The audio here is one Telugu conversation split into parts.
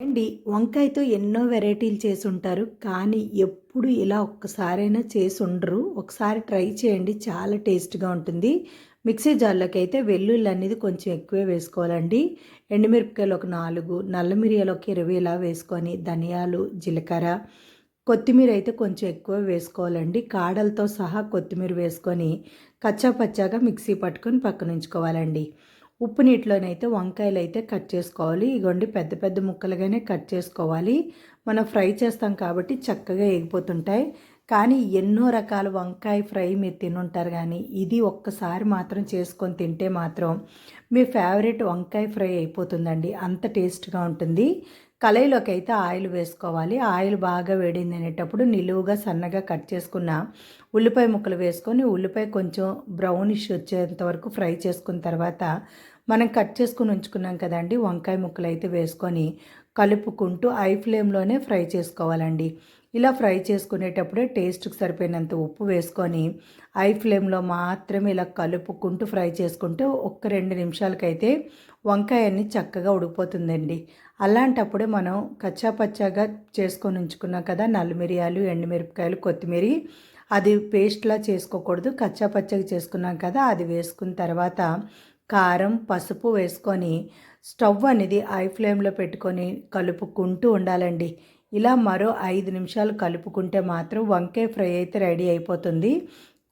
అండి వంకాయతో ఎన్నో వెరైటీలు చేసి ఉంటారు కానీ ఎప్పుడు ఇలా ఒక్కసారైనా చేసి ఉండరు ఒకసారి ట్రై చేయండి. చాలా టేస్ట్గా ఉంటుంది. మిక్సీ జార్లోకి అయితే వెల్లుల్లి అనేది కొంచెం ఎక్కువే వేసుకోవాలండి. ఎండుమిరపకాయలు ఒక నాలుగు నల్ల మిరియాలు ఒక ఇరవై ఇలా వేసుకొని ధనియాలు జీలకర్ర కొత్తిమీర అయితే కొంచెం ఎక్కువ వేసుకోవాలండి. కాడలతో సహా కొత్తిమీర వేసుకొని కచ్చా పచ్చాగా మిక్సీ పట్టుకొని పక్కన ఉంచుకోవాలండి ఉప్పు నీటిలోనైతే వంకాయలు అయితే కట్ చేసుకోవాలి. ఇగోండి పెద్ద పెద్ద ముక్కలుగానే కట్ చేసుకోవాలి. మనం ఫ్రై చేస్తాం కాబట్టి చక్కగా ఎగిపోతుంటాయి కానీ ఎన్నో రకాల వంకాయ ఫ్రై మీరు తినుంటారు కానీ ఇది ఒక్కసారి మాత్రం చేసుకొని తింటే మాత్రం మీ ఫేవరెట్ వంకాయ ఫ్రై అయిపోతుందండి. అంత టేస్ట్గా ఉంటుంది. కళాయిలోకి అయితే ఆయిల్ వేసుకోవాలి. ఆయిల్ బాగా వేడింది అనేటప్పుడు నిలువుగా సన్నగా కట్ చేసుకున్న ఉల్లిపాయ ముక్కలు వేసుకొని ఉల్లిపాయ కొంచెం బ్రౌనిష్ వచ్చేంత వరకు ఫ్రై చేసుకున్న తర్వాత మనం కట్ చేసుకుని ఉంచుకున్నాం కదండి వంకాయ ముక్కలు అయితే వేసుకొని కలుపుకుంటూ ఐ ఫ్లేమ్లోనే ఫ్రై చేసుకోవాలండి. ఇలా ఫ్రై చేసుకునేటప్పుడే టేస్ట్కి సరిపోయినంత ఉప్పు వేసుకొని ఐ ఫ్లేమ్లో మాత్రమే ఇలా కలుపుకుంటూ ఫ్రై చేసుకుంటే ఒక్క రెండు నిమిషాలకైతే వంకాయ అన్ని చక్కగా ఉడికిపోతుందండి. అలాంటప్పుడే మనం కచ్చాపచ్చాగా చేసుకొని ఉంచుకున్నాం కదా నల్లమిరియాలు ఎండుమిరపకాయలు కొత్తిమీర అది పేస్ట్లా చేసుకోకూడదు. కచ్చా పచ్చగా చేసుకున్నాం కదా అది వేసుకున్న తర్వాత కారం పసుపు వేసుకొని స్టవ్ అనేది ఐ ఫ్లేమ్లో పెట్టుకొని కలుపుకుంటూ ఉండాలండి. ఇలా మరో ఐదు నిమిషాలు కలుపుకుంటే మాత్రం వంకాయ ఫ్రై అయితే రెడీ అయిపోతుంది.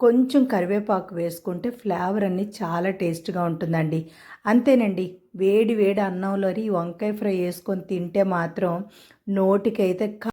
కొంచెం కరివేపాకు వేసుకుంటే ఫ్లేవర్ అన్నీ చాలా టేస్ట్గా ఉంటుందండి. అంతేనండి వేడి వేడి అన్నంలోని వంకాయ ఫ్రై వేసుకొని తింటే మాత్రం నోటికైతే